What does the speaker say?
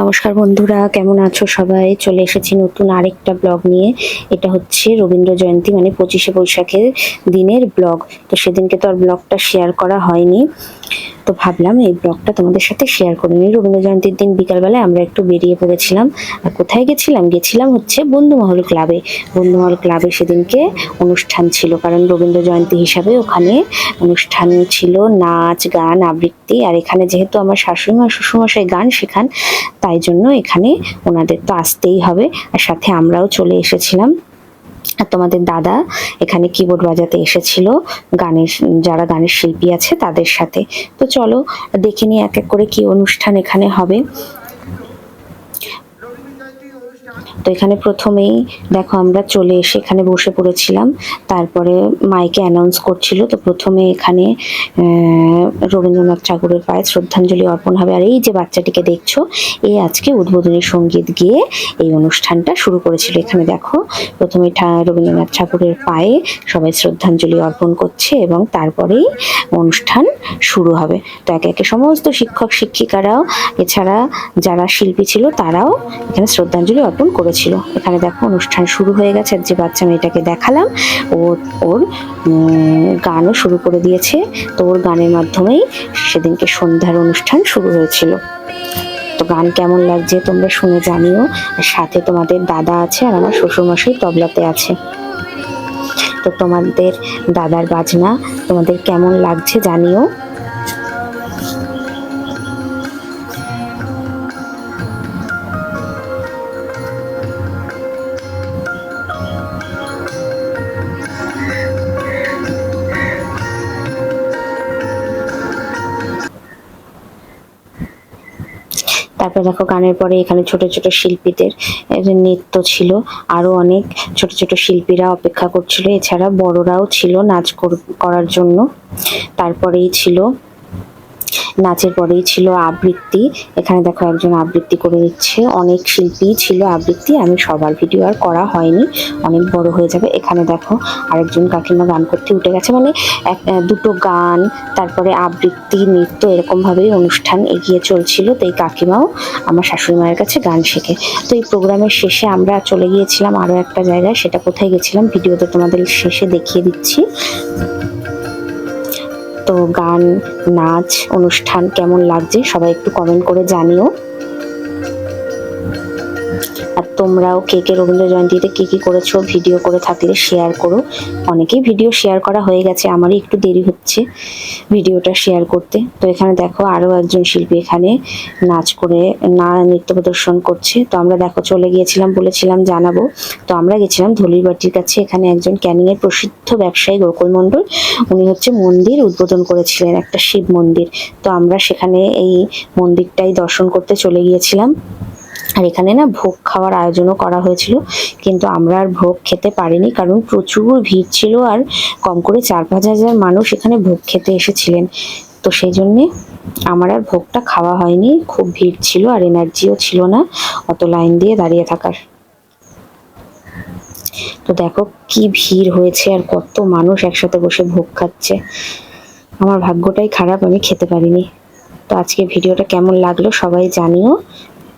নমস্কার বন্ধুরা, কেমন আছো সবাই? চলে এসেছি নতুন আরেকটা ব্লগ নিয়ে। এটা হচ্ছে রবীন্দ্র জয়ন্তী মানে পঁচিশে বৈশাখের দিনের ব্লগ। তো সেদিনকে তো আর ব্লগটা শেয়ার করা হয়নি। তো ভাবলাম এই ব্লগটা তোমাদের সাথে শেয়ার করে নিই। রবীন্দ্র জয়ন্তীর দিন বিকালবেলায় আমরা একটু বেরিয়ে পড়েছিলাম। আর কোথায় গেছিলাম? গেছিলাম হচ্ছে বন্ধুমহল ক্লাবে বন্ধুমহল ক্লাবে সেদিনকে অনুষ্ঠান ছিল, কারণ রবীন্দ্র জয়ন্তী হিসাবে ওখানে অনুষ্ঠান ছিল নাচ, গান, আবৃত্তি। আর এখানে যেহেতু আমার শাশুড়ি মা, শ্বশুরমশাই গান শেখান তাই জন্য এখানে ওনাদের তো আসতেই হবে। আর সাথে আমরাও চলে এসেছিলাম। আর তোমাদের দাদা এখানে কিবোর্ড বাজাতে এসেছিল। গানের যারা গানের শিল্পী আছে তাদের সাথে। তো চলো দেখে নিই এক এক করে কি অনুষ্ঠান এখানে হবে। তো এখানে প্রথমেই দেখো আমরা চলে এসে এখানে বসে পড়েছিলাম। তারপরে মাইকে অ্যানাউন্স করছিল। তো প্রথমে এখানে রবীন্দ্রনাথ ঠাকুরের পায়ে শ্রদ্ধাঞ্জলি অর্পণ হবে। আর এই যে বাচ্চাটিকে দেখছ এই আজকে উদ্বোধনী সংগীত গিয়ে এই অনুষ্ঠানটা শুরু করেছিল। এখানে দেখো, প্রথমে রবীন্দ্রনাথ ঠাকুরের পায়ে সবাই শ্রদ্ধাঞ্জলি অর্পণ করছে এবং তারপরেই অনুষ্ঠান শুরু হবে। তো একে একে সমস্ত শিক্ষক, শিক্ষিকারাও, এছাড়া যারা শিল্পী ছিল তারাও এখানে শ্রদ্ধাঞ্জলি অর্পণ করেছিল। এখানে দেখো অনুষ্ঠান শুরু হয়ে গেছে, যে বাচ্চা মেয়েটাকে দেখালাম, ও ওর গানও শুরু করে দিয়েছে। তো ওর গানের মাধ্যমেই সেদিনকে সন্ধ্যার অনুষ্ঠান শুরু হয়েছিল। তো গান কেমন লাগছে তোমরা শুনে জানিও। সাথে তোমাদের দাদা আছে আর আমার শ্বশুরমশাই তবলাতে আছে। তো তোমাদের দাদার বাজনা তোমাদের কেমন লাগছে জানিও। তারপর দেখো গানের পরে এখানে ছোট ছোট শিল্পীদের নৃত্য ছিল আরও অনেক ছোট ছোট শিল্পীরা অপেক্ষা করছিল। এছাড়া বড়রাও ছিল নাচ কর- করার জন্য। তারপরেই ছিল নাচের পরেই ছিল আবৃত্তি। এখানে দেখো একজন আবৃত্তি করে দিচ্ছে। অনেক শিল্পী ছিল আবৃত্তি, আমি সবার ভিডিও আর করা হয়নি। অনেক বড় হয়ে যাবে। এখানে দেখো আরেকজন কাকিমা গান করতে উঠে গেছে। মানে এক দুটো গান, তারপরে আবৃত্তি, নৃত্য এরকমভাবেই অনুষ্ঠান এগিয়ে চলছিল। তো এই কাকিমাও আমার শাশুড়ি মায়ের কাছে গান শেখে। তো এই প্রোগ্রামের শেষে আমরা চলে গিয়েছিলাম আরও একটা জায়গায়। সেটা কোথায় গেছিলাম? ভিডিওতে তোমাদের শেষে দেখিয়ে দিচ্ছি। তো গান নাচ অনুষ্ঠান কেমন লাগছে? সবাই একটু কমেন্ট করে জানিও। আর তোমরাও কে কে রবীন্দ্র জয়ন্তীতে কি কী করেছ ভিডিও করে থাকলে শেয়ার করো। অনেকেই ভিডিও শেয়ার করা হয়ে গেছে, আমারই একটু দেরি হচ্ছে ভিডিওটা শেয়ার করতে। তো এখানে দেখো আরও একজন শিল্পী এখানে নাচ করে, না, নৃত্য প্রদর্শন করছে। তো আমরা দেখো চলে গিয়েছিলাম, বলেছিলাম জানাব। তো আমরা গেছিলাম ধলির বাটির কাছে, এখানে একজন ক্যানিংয়ের প্রসিদ্ধ ব্যবসায়ী গোকুল মণ্ডল। উনি হচ্ছে মন্দির উদ্বোধন করেছিলেন, একটা শিব মন্দির। তো আমরা সেখানে এই মন্দিরটাই দর্শন করতে চলে গিয়েছিলাম। আর এখানে না ভোগ খাওয়ার আয়োজনও করা হয়েছিল, কিন্তু আমরা আর ভোগ খেতে পারিনি কারণ প্রচুর ভিড় ছিল আর কম করে চার পাঁচ হাজার মানুষ এখানে ভোগ খেতে এসেছিলেন। তো সেই জন্যে আমার আর ভোগটা খাওয়া হয়নি, খুব ভিড় ছিল আর এনার্জিও ছিল না অত লাইন দিয়ে দাঁড়িয়ে থাকার। তো দেখো কি ভিড় হয়েছে আর কত মানুষ একসাথে বসে ভোগ খাচ্ছে। আমার ভাগ্যটাই খারাপ, আমি খেতে পারিনি। তো আজকে ভিডিওটা কেমন লাগল সবাই জানিও।